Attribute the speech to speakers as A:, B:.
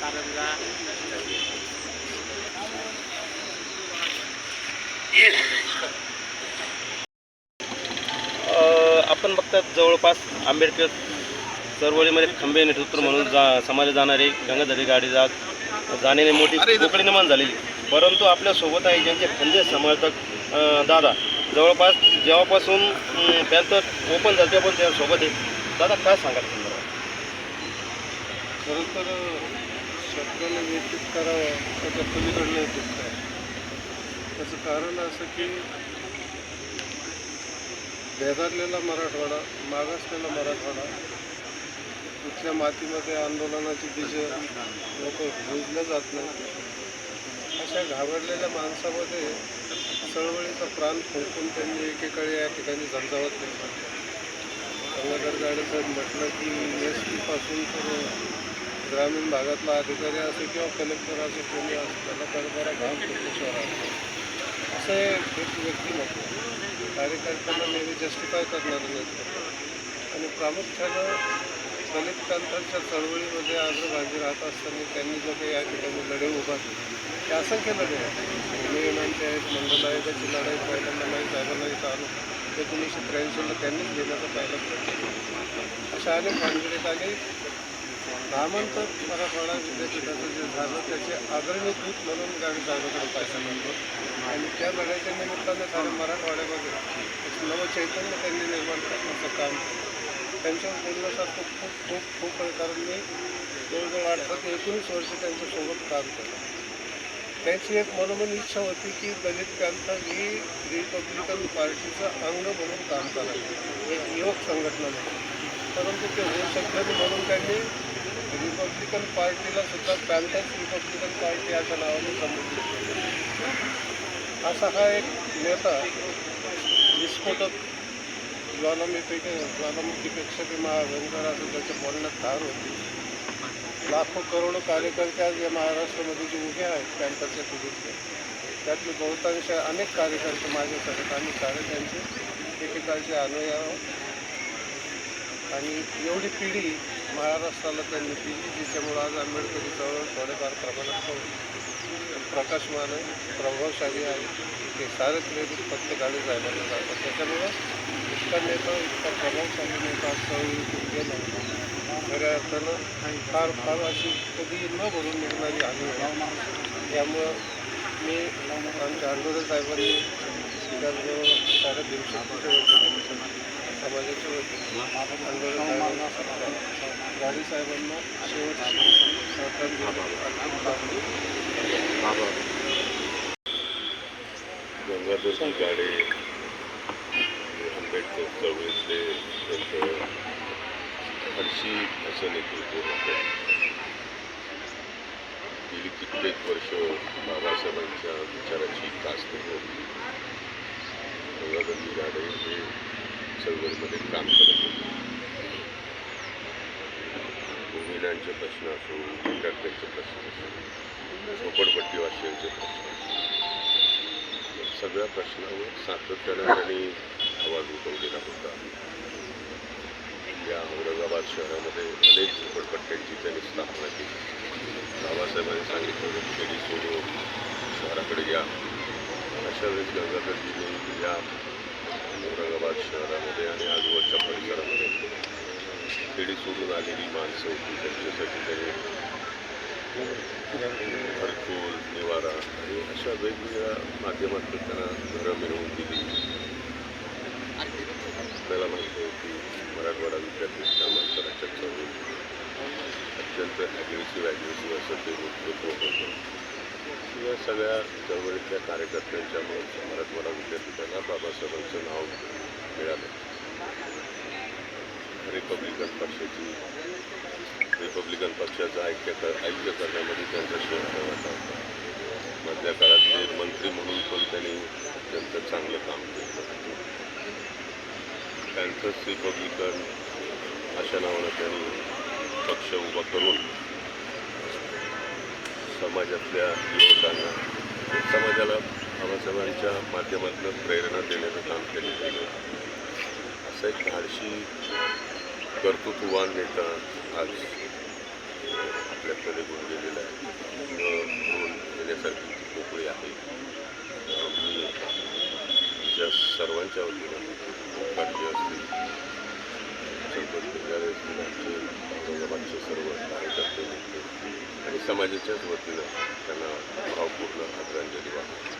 A: कारंजा
B: आपण बघतात जवळपास आंबेडकर चळवळीमध्ये खंबे नेतृत्व म्हणून जा समाजात जाणारी गंगाधरी गाडी जात जाण्याने मोठी पोकळी निर्माण झालेली. परंतु आपल्यासोबत आहे ज्यांचे खंदे समर्थक दादा. जवळपास जेव्हापासून पॅन्थर ओपन झालं तेव्हापासून त्यासोबत आहे. दादा काय सांगाल?
C: खरं तर आपल्याला व्यतीत करावं त्याच्या पलीकडलं दुःख आहे त्याचं कारण असं की भेदारलेला मराठवाडा मागासलेला मराठवाडा कुठल्या मातीमध्ये आंदोलनाची बीज लोक रुजलं जात नाही. अशा घाबरलेल्या माणसामध्ये चळवळीचा प्राण फुंकून त्यांनी एकेकाळी या ठिकाणी झंझावत केली गंगाधर गाडेसाहेब म्हटलं की एस टीपासून तर ग्रामीण भागातला अधिकारी असो किंवा कलेक्टर असो कोणी असो त्याला कडबरा घाम फुटल्याशिवाय राहत असं एक एक व्यक्तिमत्व. कार्यकर्त्यांना नेहमी जस्टिफाय करणारं नेतृत्व आणि प्रामुख्यानं दलित चळवळीमध्ये अग्रभागी राहत असताना त्यांनी जो काही या ठिकाणी लढे उभा केले ते असंख्य लढे आहेत. युनियनांचे आहेत मंडलायुधाची लढाई पहिल्यांदा नाही साहेबांना इथं आलो. एकोणीसशे त्र्याऐंशीला त्यांनीच घेण्याचा पहिला प्रयत्न केला. अशा अनेक भानगडीत आणि नामांतर मराठवाडा विद्यापीठाचं जे झालं त्याचे अग्रणी दूत म्हणून गाडी साहेबांकडे पैसा म्हणतो आणि त्या लढाईच्या निमित्तानं साऱ्या मराठवाड्यामध्ये एक नवं चैतन्य त्यांनी निर्माण करण्याचं काम केलं. त्यांच्यावर बोलण्यासारखं खूप खूप खूप आहे कारण मी जवळजवळ अठरा ते एकोणीस वर्ष त्यांच्यासोबत काम केलं. त्यांची एक मनोमन इच्छा होती की दलित प्रांत ही रिपब्लिकन पार्टीचं अंग म्हणून काम करायचं. एक युवक संघटना म्हणून. परंतु ते होऊ शकत म्हणून त्यांनी रिपब्लिकन पार्टीला सुद्धा पॅन्थर्स रिपब्लिकन पार्टी याच्या नावाने संबोधित असा हा एक नेता विस्फोटक ज्वालामुखीपे ज्वालामुखीपेक्षा ते महाभयंकर असं त्याच्या बोलण्यात धार होती लाखो करोडो कार्यकर्ते आज या महाराष्ट्रामध्ये जे उभे आहेत पॅन्थरच्या पिढीतले त्यातले बहुतांश अनेक कार्यकर्ते माझ्यासाठी आम्ही सारे त्यांचे एकेकाळचे अनुयायी आहोत. आणि एवढी पिढी महाराष्ट्राला त्यांनी दिली जिच्यामुळं आज आंबेडकरी चळवळ थोड्याफार प्रमाणात प्रकाशमान आहे प्रभावशाली आहे. ते सारे क्रेडिट फक्त गाडी साहेबांना जातात. त्याच्यामुळं इतका नेता इतका प्रभावशाली नेता आज चळवळीतून गेला. खऱ्या अर्थानं फार फार अशी कधी न भरून निघणारी हानी आहे. त्यामुळं मी आमच्या आंदोलन साहेबांनी त्याचबरोबर साऱ्या दिवसाच्या समाजाच्या वतीने आंदोलन गाडी साहेबांना
D: गाडे आंबेडकर चळवळीतले त्यांचं हरशी असं नेतृत्व होतं गेली कित्येक वर्ष बाबासाहेबांच्या विचाराची कासणी होती गंगाधरजी गाडे हे चळवळीमध्ये काम करत होते. भूमिनांचे प्रश्न असो विद्यार्थ्यांचे प्रश्न असो झोपडपट्टीवासियांचे प्रश्न असो सगळ्या प्रश्नावर सातत्यानं त्यांनी आवाज उठवलेला होता. या औरंगाबाद शहरामध्ये अनेक झोपडपट्ट्यांची त्यांनी स्थापना केली. बाबासाहेबांनी सांगितलं होतं खेडी सोडून शहराकडे या. अशा वेळेस गंगाधरजीने या औरंगाबाद शहरामध्ये आणि आजूबाजूच्या परिसरामध्ये खेडी सोडून आलेली माणसं होती. त्यांच्यासाठी त्यांनी घरकुल निवारा आणि अशा वेगवेगळ्या माध्यमातून त्यांना घरं मिळवून दिली. आपल्याला माहिती आहे की मराठवाडा विद्यापीठ नामांतराच्या चळवळी अत्यंत ॲग्रेसिव्ह ॲग्रेसिव्ह असं ते नेतृत्व होतं. या सगळ्या चळवळीतल्या कार्यकर्त्यांच्यामुळे मराठवाडा विद्यापीठाला बाबासाहेबांचं नाव मिळालं. रिपब्लिकन पक्षाची रिपब्लिकन पक्षाचं ऐक्य कर ऐक्य करण्यामध्ये त्यांचा शोध ठेवायचा होता. मधल्या काळात ते मंत्री म्हणून पण त्यांनी त्यांचं चांगलं काम केलं त्यांचंच रिपब्लिकन अशा नावानं त्यांनी पक्ष उभा करून समाजातल्या युवकांना समाजाला बाबासाहेबांच्या माध्यमातून प्रेरणा देण्याचं काम त्यांनी केलं असं एक धाडशी कर्तृत्ववान नेता आज आपल्याकडे गुण आहे. गुण येण्यासारखी जी पोकळी आहे. अं, मी तुमच्या सर्वांच्या वतीनं काळजी असतील सरपंच केंद्राचे असतील आमचे औरंगाबादचे सर्व कार्यकर्ते आणि समाजाच्याच वतीनं त्यांना भावपूर्ण आदरांजली वाहतो.